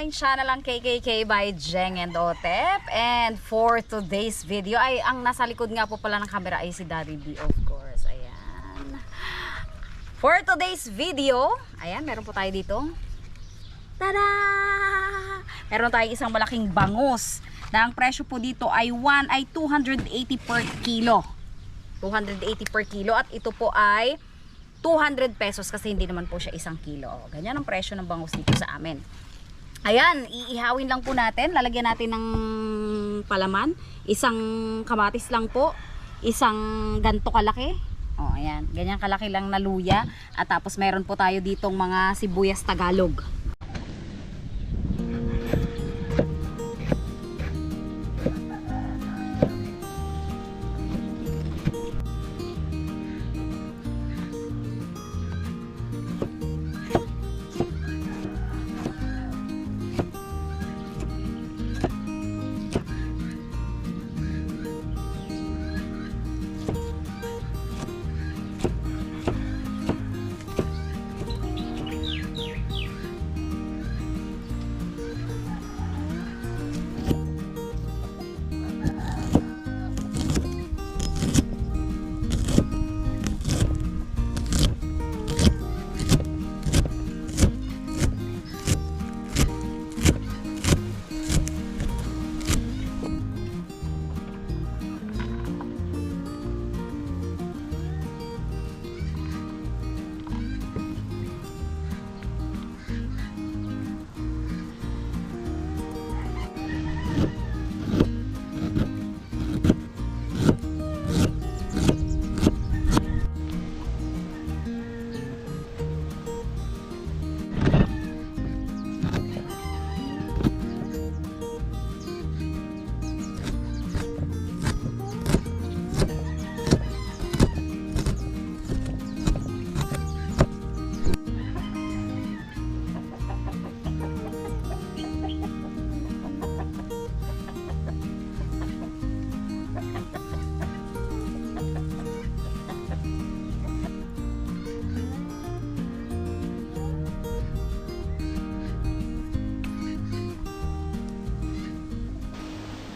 aming channel ang KKK by Jeng and Otep. And for today's video, ay ang nasa likod nga po pala ng camera ay si Daddy B of course. Ayan. For today's video, ayan, meron po tayo dito. Tada! Meron tayo isang malaking bangus. Na ang presyo po dito ay 1 ay 280 per kilo. 280 per kilo at ito po ay 200 pesos kasi hindi naman po siya isang kilo. Ganyan ang presyo ng bangus dito sa amin. Ayan, iihawin lang po natin. Lalagyan natin ng palaman. Isang kamatis lang po. Isang ganto kalaki. O, ayan. Ganyan kalaki lang na luya. At tapos meron po tayo ditong mga sibuyas Tagalog.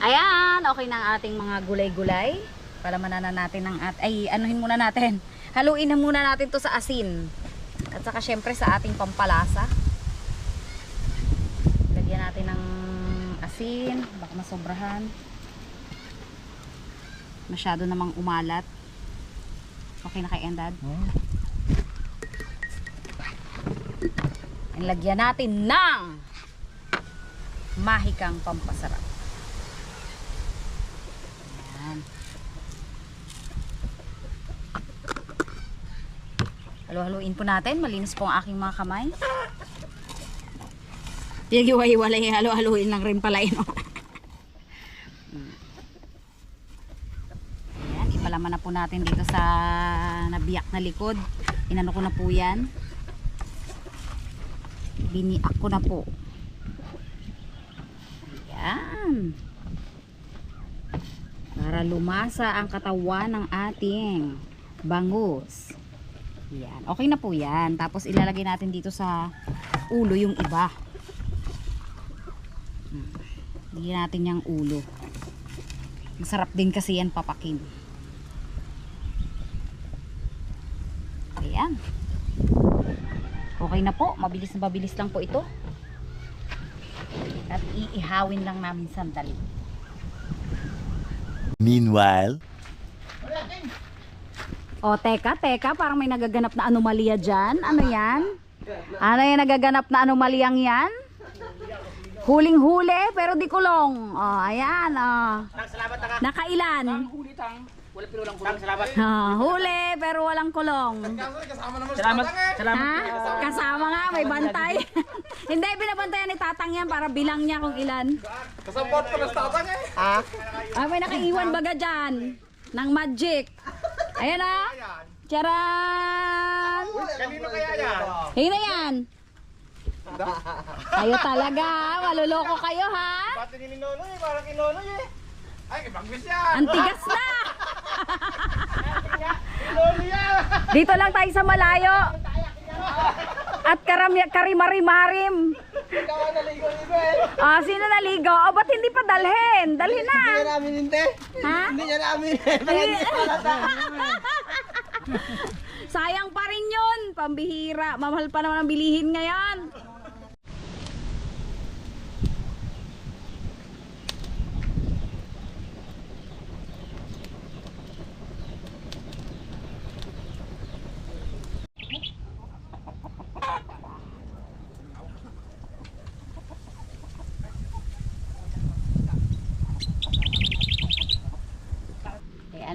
Ayan, okay na ang ating mga gulay-gulay. Palamanan na natin ng at ay anuhin muna natin. Haluin na muna natin 'to sa asin. At saka syempre sa ating pampalasa. Lagyan natin ng asin, baka masobrahan. Masyado namang umalat. Okay na kay Endad? And lagyan natin ng mahikang pampasarap. Ayan. Halo-haluin po natin. Malinis po ang aking mga kamay. Pinag-iwalay, halo-haluin lang rin pala yun. Ayan, ipalaman na po natin dito sa nabiyak na likod. Inano ko na po yan. Biniak ko na po. Ayan. Para lumasa ang katawan ng ating bangus. Yan. Okay na po yan. Tapos ilalagay natin dito sa ulo yung iba. Hmm. Lagyan natin yung ulo. Masarap din kasi yan papakin. Ayan. Okay na po. Mabilis na mabilis lang po ito. At iihawin lang namin sandali. Meanwhile, O, teka, teka, parang may nagaganap na anomalya dyan. Ano yan? Ano yung nagaganap na anomalyang yan? Huling-huli, pero di kulong. O, ayan, o. Nakailan? Ah, huli, pero walang kulong. Salamat. Salamat. Ha? Kasama nga, may bantay. Hindi, binabantayan ni Tatang yan para bilang niya kung ilan. Kasapot ko na sa tatang eh. Ah, may nakaiwan baga dyan. Ng magic. Ayan ah. Charan! Kanino kaya yan? Hey na yan. Kayo talaga, ha? maluloko kayo ha. Pati ni Nonoy eh. Parang kay Nonoy eh. Ay, ibangwis yan. Ang tigas na. Dito lang tayo sa malayo. At karami, karimari-marim. Ikaw ang naligo-ligo eh. Ah, sino naligo? Oh, ba't hindi pa dalhin? Dalhin na. Hindi niya namin hindi. Ha? Hindi niya namin. Sayang pa rin yun. Pambihira. Mamahal pa naman ang bilihin ngayon.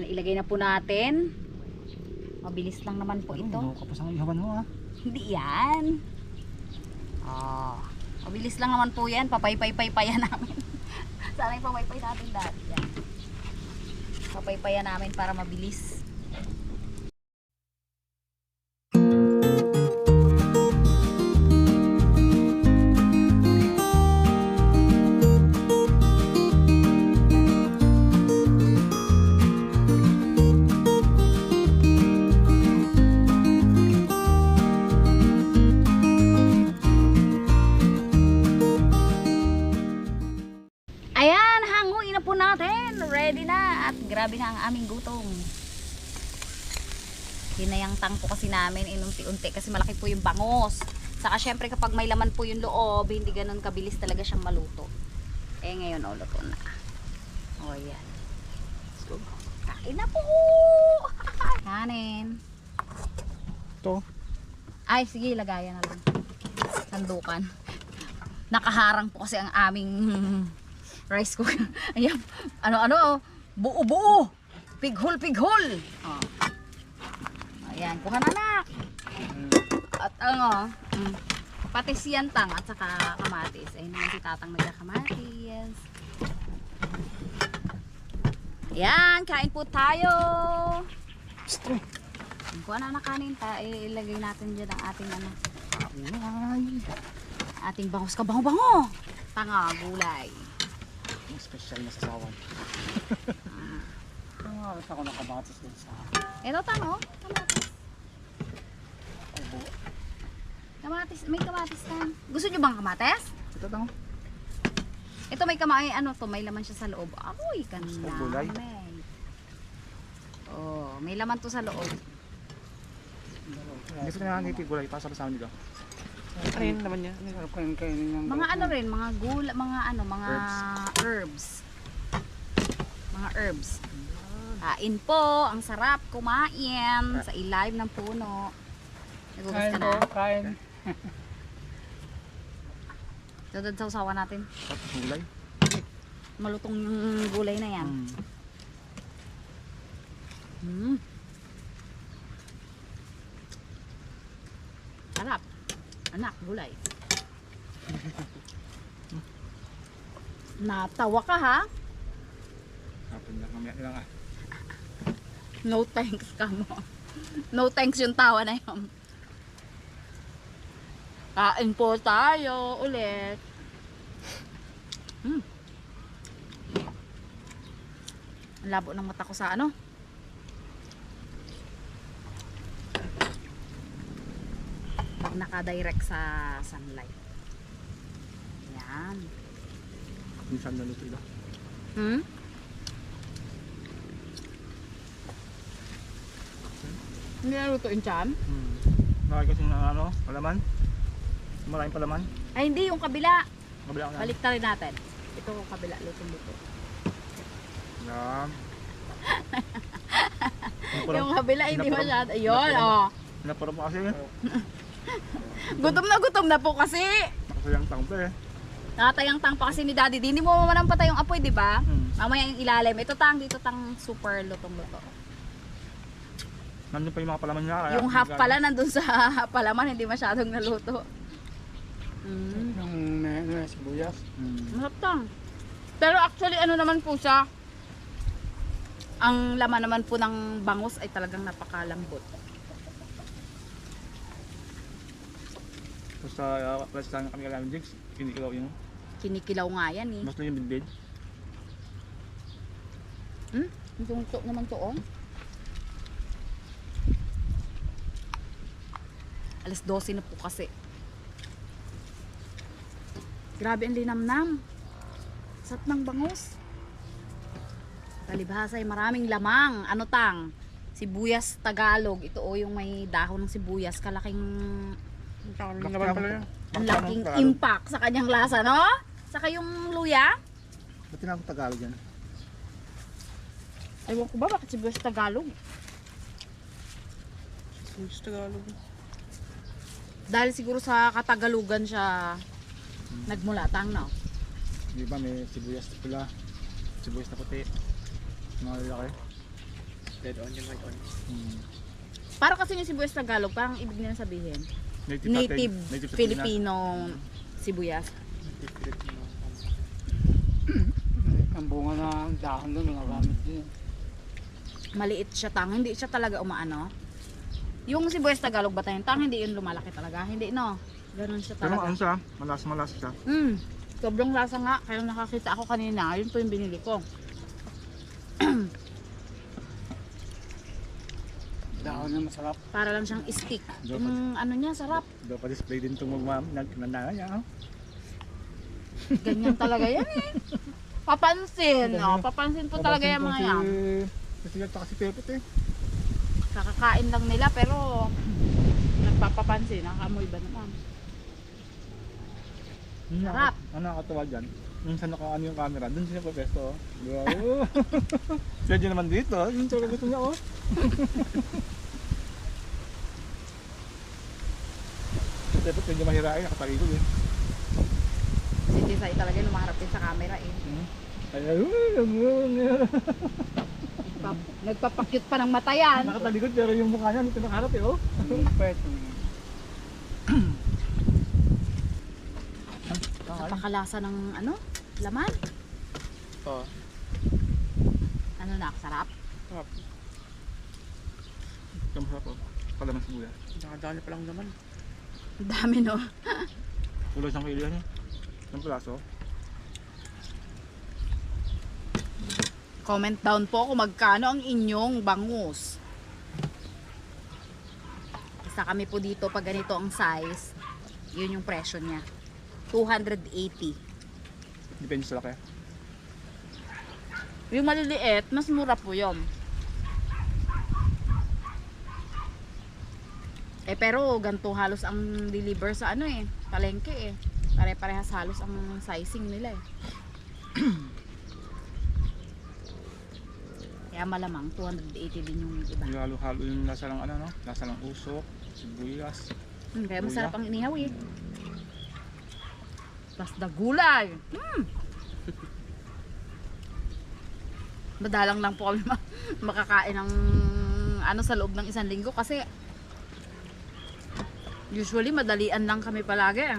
Ilagay na po natin. Mabilis lang naman po ito. kapos ang ihawan mo ha. Hindi yan. Oh, mabilis lang naman po yan. Papaypay-paypayan namin. Sana yung papaypay natin dati. Yan. Papaypayan namin para mabilis. Aming gutom. Hinayang tang po kasi namin inunti-unti kasi malaki po yung bangos. Saka syempre kapag may laman po yung loob, hindi ganun kabilis talaga siyang maluto. Eh ngayon, oh, luto na. O yan. Let's go. Kain na po! Kanin. Ito. Ay, sige, lagayan na lang. Sandukan. Nakaharang po kasi ang aming rice cooker. Ayan. Ano-ano, buo-buo. Pighol, pighol. Oh. Ayan, kuha na anak. At ano, mm, patis yan tang at saka kamatis. Ayun naman si tatang nagkakamatis. Ayan, kain po tayo. Kuha na na kanin ta, ilagay natin dyan ang ating ano, Ay. ating bangos ka bango bango. Tanga, gulay. Ang special na sasawan. Oras ako nakabatas din sa Ito tango, kamatis. ubo. Kamatis, may kamatis tan. Gusto nyo bang kamatis? Ito daw. Ito may kamay, ano to, may laman siya sa loob. Gulay? kanamay. Oh, may laman to sa loob. Gusto ko na nangangiti gulay para sa nila. Ano yun naman niya? Ano yung kain kainin ng Mga ano rin, mga gula, mga ano, mga herbs. Mga herbs. Kain po, ang sarap kumain sa ilalim ng puno. Nagugas ka na. kain. Dadad sa usawa natin. Gulay. Malutong yung gulay na yan. Mm. Hmm. Sarap. Anak, gulay. Natawa ka ha? Hapon na mamaya nilang ah. No thanks ka mo. No thanks yung tawa na yun. Kain po tayo ulit. Hmm. Ang labo ng mata ko sa ano. Pag nakadirect sa sunlight. Yan. Minsan naluto ila. Hmm? Hindi na lutuin dyan? Hmm. Nakay kasi ng ano, palaman. Maraming palaman. Ay hindi, yung kabila. Kabila ko na. Balik rin natin. Ito yung kabila, lutong-luto. Yan. Yung kabila, hindi masyado. Ayun, oh. Napuro pa kasi. Gutom na gutom na po kasi. Nakasayang tangpe eh. Nakatayang tang pa kasi ni Daddy. Di hindi mo mamampatay yung apoy, di ba? Hmm. Mamaya yung ilalim. Ito tang, dito tang super lutong-luto. Nandun pa yung mga palaman niya. kaya- Yung half pala nandun sa palaman, hindi masyadong naluto. Mm. Yung may may sibuyas. Hmm. Masarap. Pero actually, ano naman po siya, ang laman naman po ng bangus ay talagang napakalambot. Tapos sa uh, palasan kami kailangan jigs, kinikilaw yung Kinikilaw nga yan eh. gusto yung bidbid. Hmm? Yung to naman to Alas 12 na po kasi. Grabe ang linamnam. Sat ng bangus. Talibhasa ay maraming lamang. Ano tang? Sibuyas Tagalog. Ito o yung may dahon ng sibuyas. Kalaking, ang laking impact sa kanyang lasa, no? Saka yung luya. Ba't tinawag Tagalog yan? Ewan ko ba bakit sibuyas Tagalog? Sibuyas Tagalog. Dahil siguro sa Katagalugan siya nagmula tang, no? Di ba may sibuyas na pula, sibuyas na puti, mga lalaki. Red onion, white onion. Hmm. Para kasi yung sibuyas Tagalog, parang ibig nila sabihin, Native, native, native Filipino sibuyas. Native Filipino. Ang bunga ng dahon doon, nagagamit din. Maliit siya tang, hindi siya talaga umaano. Yung sibuyas Tagalog ba tayo, tang hindi yun lumalaki talaga, hindi no. Ganun siya Pero talaga. ano siya, malas-malas siya. Mm. Sobrang lasa nga, kaya nakakita ako kanina, yun po yung binili ko. Dahon na masarap. Para lang siyang stick. Yung ano niya, sarap. Daw pa display din itong magmam, nagnananga niya. ah. Ganyan talaga yan eh. Papansin, no? Papansin po talaga yung mga yan. Kasi yan kasi pepet eh. Kakakain lang nila pero nagpapapansin, nakakamoy ba naman? Hmm, Sarap. Ang ang nakakatawa dyan, yung sa nakaano yung camera, dun siya pa pesto. Di ba? Oo. Pwede naman dito, yung gusto niya oh. Pepet medyo mahirain, nakatalikod eh. Si Tisay talaga yung lumaharap din sa camera eh. Hmm. Ay, ay, uy, ang ang- Nagpa- Nagpapakyut pa ng mata yan. Nakatalikod pero yung mukha niya dito nakaharap eh oh. Pwede. Napakalasa ng ano? Laman? Oo. Ano na, sarap? Sarap. Kamasarap oh. Kalaman sa buya. Nakadali pa lang naman. Ang dami no. Ulo isang kilo yan eh. Ng plaso. Comment down po kung magkano ang inyong bangus. Isa kami po dito pag ganito ang size. Yun yung presyo niya. 280. Depende sa laki. Yung maliliit, mas mura po yun. Eh pero ganito halos ang deliver sa ano eh, palengke eh. Pare-parehas halos ang sizing nila eh. Kaya malamang 280 din yung iba. Yung halo-halo yung lasa ng ano no? Lasa ng usok, sibuyas. Hmm, kaya masarap ang inihaw eh. Tapos the gulay. Hmm. Madalang lang po kami ma- makakain ng ano sa loob ng isang linggo kasi usually madalian lang kami palagi.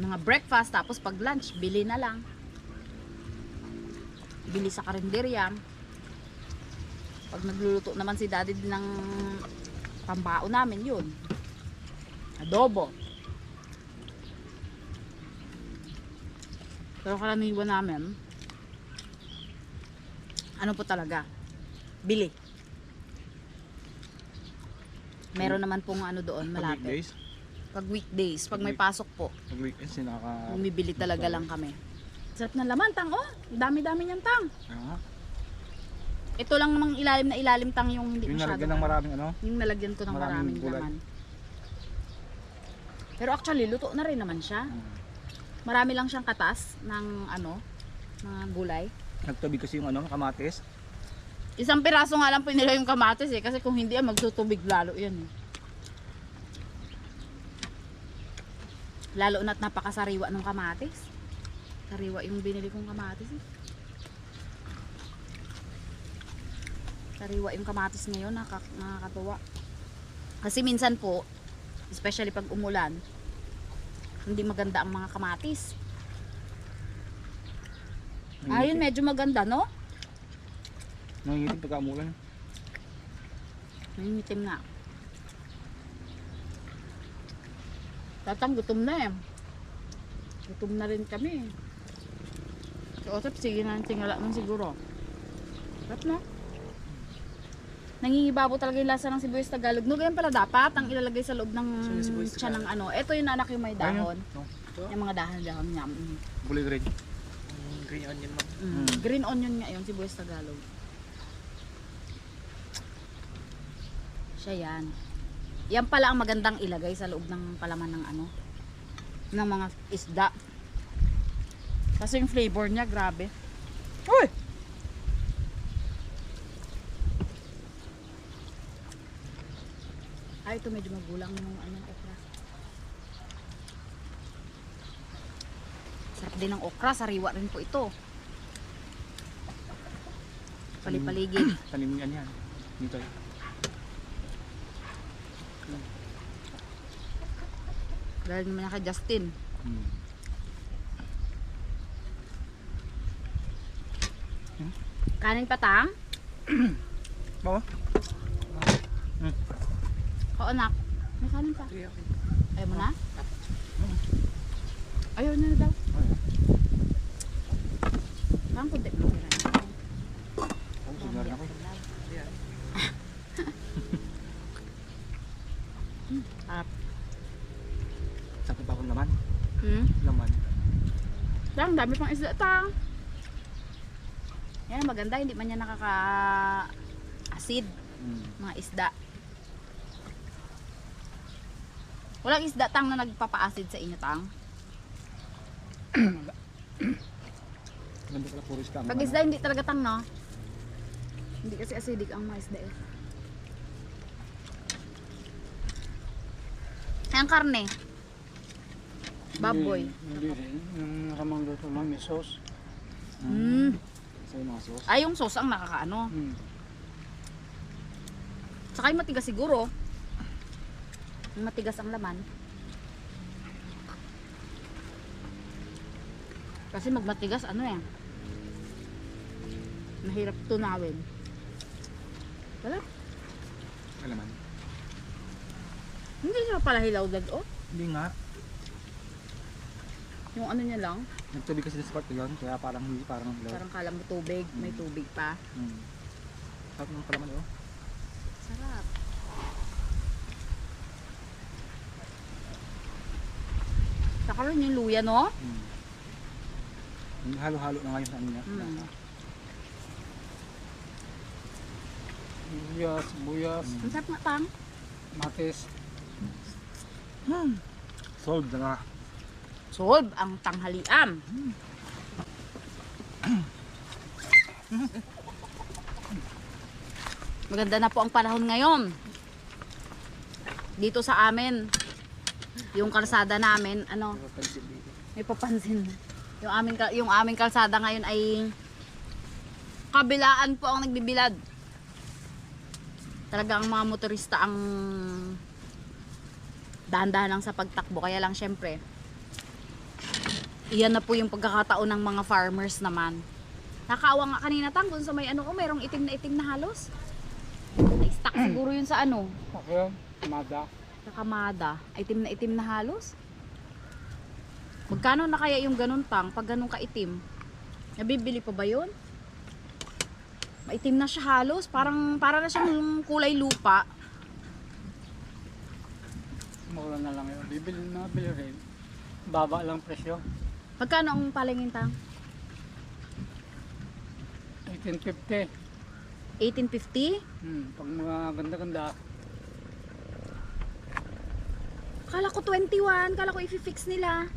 Mga breakfast tapos pag lunch bili na lang. Bili sa karinderya. Pag nagluluto naman si daddy ng pambao namin yun. Adobo. Pero karaniwan namin, ano po talaga, bili. Meron naman pong ano doon, Pag malapit. weekdays, Pag weekdays, pag may pasok po, pag weekends yung nakaka... bumibili talaga lang kami. Sarap ng laman, tang, oh. Dami-dami niyang tang. Ah, Ito lang namang ilalim na ilalim tang yung hindi yung masyado. nalagyan ng maraming ano, Yung nalagyan ko ng maraming, Maraming gulay. laman. Pero actually, luto na rin naman siya. mm, Marami lang siyang katas ng ano, mga gulay. nagtabi kasi yung ano, kamatis. Isang piraso nga lang po nila yung kamatis eh. Kasi kung hindi, ah, magtutubig lalo yan eh. Lalo na't napakasariwa ng kamatis. Sariwa yung binili kong kamatis eh. Sariwa yung kamatis ngayon, nakak nakakatuwa. Kasi minsan po, especially pag umulan, hindi maganda ang mga kamatis. Ayun, medyo maganda, no? Nangingitim pagka umulan. Nangingitim nga. Tatang gutom na eh. Gutom na rin kami. Si Osep, sige na tingala nun siguro. Sarap na. Nangingibabaw talaga yung lasa ng sibuyas Tagalog. No, ganyan pala dapat ang ilalagay sa loob ng tiyan ng ano. Ito yung anak yung may dahon. Yung mga dahon-dahon niya. Mm. Gulay green. Mm, green onion. Mm. Mm. Green onion nga yun, sibuyas Tagalog. Siya yan. Yan pala ang magandang ilagay sa loob ng palaman ng ano, ng mga isda. Kasi yung flavor niya, grabe. Uy! Ay, ito medyo magulang yung ano, okra. Sarap din ng okra, sariwa rin po ito. Palipaligid. Tanimingan yan. Dito. Dahil naman yan kay Justin. Hmm. Kanin patang? Oo. Oo, anak. May kanin pa. Sige, okay. Ayaw mo na? Ayaw na na daw. Parang kunti mo. Oh, sigar na ko. Ayan. Sarap. Sakit pa akong laman. Hmm? Laman. Lang, dami pang isda tang. Maganda. Hindi man yan nakaka-acid. Hmm. Mga isda. Walang isda tang na nagpapa-acid sa inyo tang. Ganda pala puro isda. Pag isda hindi talaga tang no. Hindi kasi acidic ang mga isda eh. Ang karne. Baboy. Hindi, hindi rin. Yung nakamang luto lang, may sauce. Mm. Sa yung mga sauce. Ay, yung sauce ang nakakaano. Hmm. Saka yung matigas siguro. Yung matigas ang laman. Kasi magmatigas ano eh. Mahirap tunawin. Wala. Alaman. Hindi siya pala hilaw dad oh. Hindi nga. Yung ano niya lang. Nagtubig kasi sa spot yun. Kaya parang hindi parang low. Parang kala mo tubig. May tubig pa. Hmm. Sarap ng palaman oh. Sarap. Saka rin yung luya no? Yung Halo-halo na ngayon sa ano niya. Mm. Buyas, buyas, Ang sarap nga tang. matis. Solved na nga. Solve ang tanghalian. Maganda na po ang panahon ngayon. Dito sa amin, yung kalsada namin, ano, may papansin. Yung aming yung aming kalsada ngayon ay kabilaan po ang nagbibilad. Talaga ang mga motorista ang dahan-dahan lang sa pagtakbo. Kaya lang syempre, iyan na po yung pagkakataon ng mga farmers naman. Nakaawa nga kanina tang kung sa may ano ko, merong itim na itim na halos. Na-stuck siguro yun sa ano, Okay, mada. sa kamada. Itim na itim na halos. Magkano na kaya yung ganun tang pag ganun ka-itim? Nabibili pa ba yun? Maitim na siya halos. Parang, para na siyang kulay lupa. Mura na lang yun. Bibili na, bili rin. Baba lang presyo. Magkano ang palengin tang? 1850. 1850? Hmm. Pag mga ganda-ganda, Kala ko 21. Kala ko i-fix nila.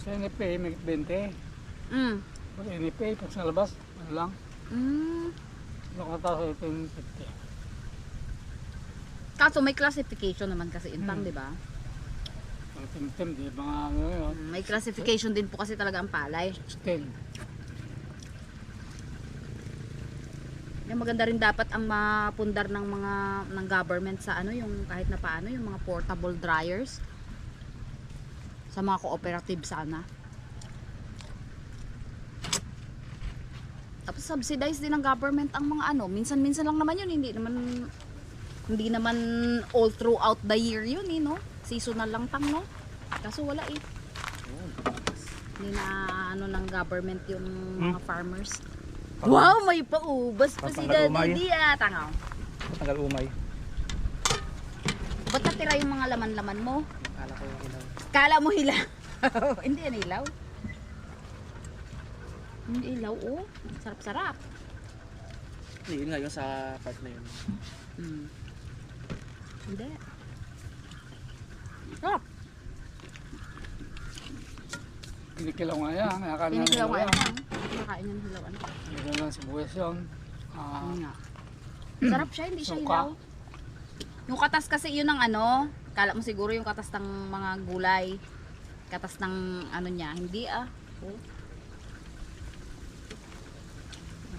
sa NFA may 20. Mm. Pag NFA, pag sa labas, ano lang. Mm. Nakata sa 1850. Kaso may classification naman kasi intang, Hmm. di ba? Pag timtim, di ba nga ano yun? May classification din po kasi talaga ang palay. Still. Yung maganda rin dapat ang mapundar ng mga ng government sa ano yung kahit na paano yung mga portable dryers sa mga cooperative sana. Tapos subsidize din ng government ang mga ano, minsan-minsan lang naman yun, hindi naman hindi naman all throughout the year yun, eh, no? Seasonal lang tang, no? Kaso wala eh. Hindi na ano ng government yung mga farmers. Wow, may paubas pa si Pampalagumay. Daddy Dia. Tangaw. Tagal umay. Ba't natira yung mga laman-laman mo? Kala ko yung ilaw. Kala mo hilaw. Hindi yan hilaw. Hindi ilaw, oh. Sarap-sarap. Hindi, yun nga yung sa part na yun. Mm. Hindi. Sarap. Kinikilaw nga yan. Nakakain ng Kinikilaw nga yan. Nakain ng hilaw. Ano? Lagyan lang sibuyas yun. Ah, Yun nga. Sarap siya, hindi siya hilaw. Yung katas kasi yun ng ano, kala mo siguro yung katas ng mga gulay. Katas ng ano niya, hindi ah. Oh.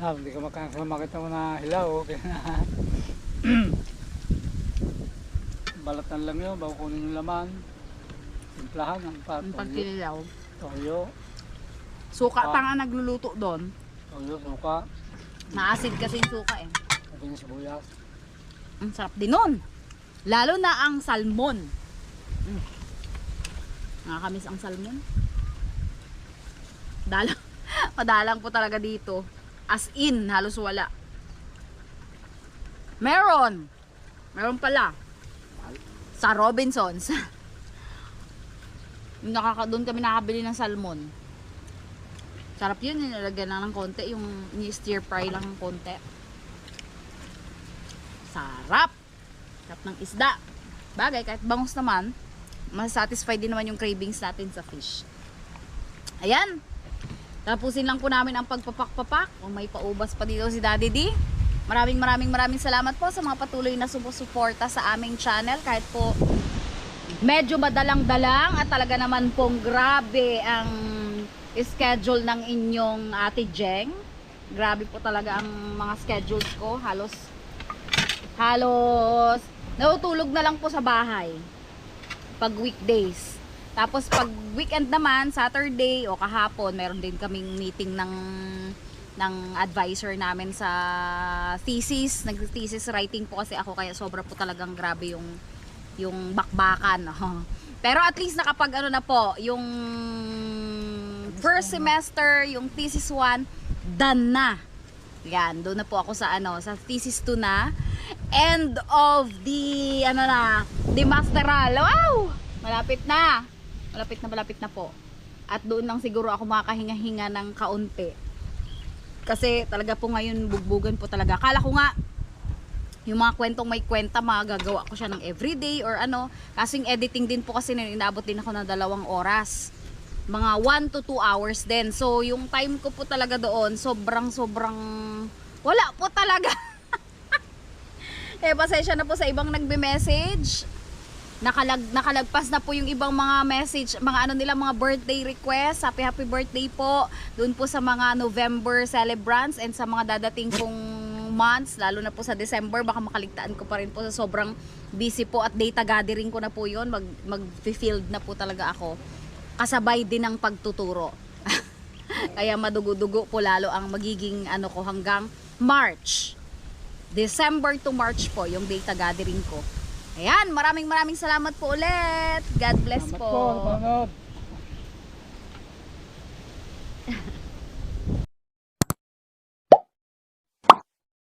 ah, hindi ka makakasama makita mo na hilaw. Okay na. Balatan lang yun. Bago kunin yung laman. Timplahan ng pat. Yung pagkililaw. Toyo. Suka Ah. tanga nagluluto doon. Toyo, suka. Maasid kasi yung suka eh. Lagyan yung sibuyas. Ang sarap din nun. Lalo na ang salmon. Mm. Nakakamiss ang salmon. Dalang, madalang po talaga dito. As in, halos wala. Meron. Meron pala. Sa Robinsons. Nakaka, doon kami nakabili ng salmon. Sarap yun, nilalagyan lang ng konti. Yung ni-stir fry lang ng konti. Sarap! Sarap ng isda. Bagay, kahit bangus naman, masasatisfy din naman yung cravings natin sa fish. Ayan. Tapusin lang po namin ang pagpapak-papak. Kung may paubas pa dito si Daddy D. Maraming maraming maraming salamat po sa mga patuloy na sumusuporta sa aming channel. Kahit po medyo madalang-dalang at talaga naman pong grabe ang schedule ng inyong ate Jeng. Grabe po talaga ang mga schedules ko. Halos halos natutulog na lang po sa bahay pag weekdays. Tapos pag weekend naman, Saturday o kahapon, meron din kaming meeting ng ng advisor namin sa thesis. Nag-thesis writing po kasi ako kaya sobra po talagang grabe yung yung bakbakan. Pero at least nakapag ano na po, yung first semester, yung thesis 1, done na. Yan, doon na po ako sa ano, sa thesis 2 na. End of the ano na, the masteral. Wow! Malapit na. Malapit na malapit na po. At doon lang siguro ako makakahinga-hinga ng kaunti. Kasi talaga po ngayon bugbugan po talaga. Akala ko nga yung mga kwentong may kwenta, magagawa ko siya ng everyday or ano. Kasing editing din po kasi inaabot din ako ng dalawang oras. Mga 1 to 2 hours din. So, yung time ko po talaga doon, sobrang sobrang wala po talaga. eh, pasensya na po sa ibang nagbe-message. Nakalag, nakalagpas na po yung ibang mga message, mga ano nila, mga birthday request. Happy happy birthday po. Doon po sa mga November celebrants and sa mga dadating pong months, lalo na po sa December, baka makaligtaan ko pa rin po sa sobrang busy po at data gathering ko na po yun. Mag, mag-field na po talaga ako. Kasabay din ng pagtuturo. Kaya madugo-dugo po lalo ang magiging ano ko hanggang March. December to March po yung data gathering ko. Ayan, maraming maraming salamat po ulit. God bless Salamat po. po.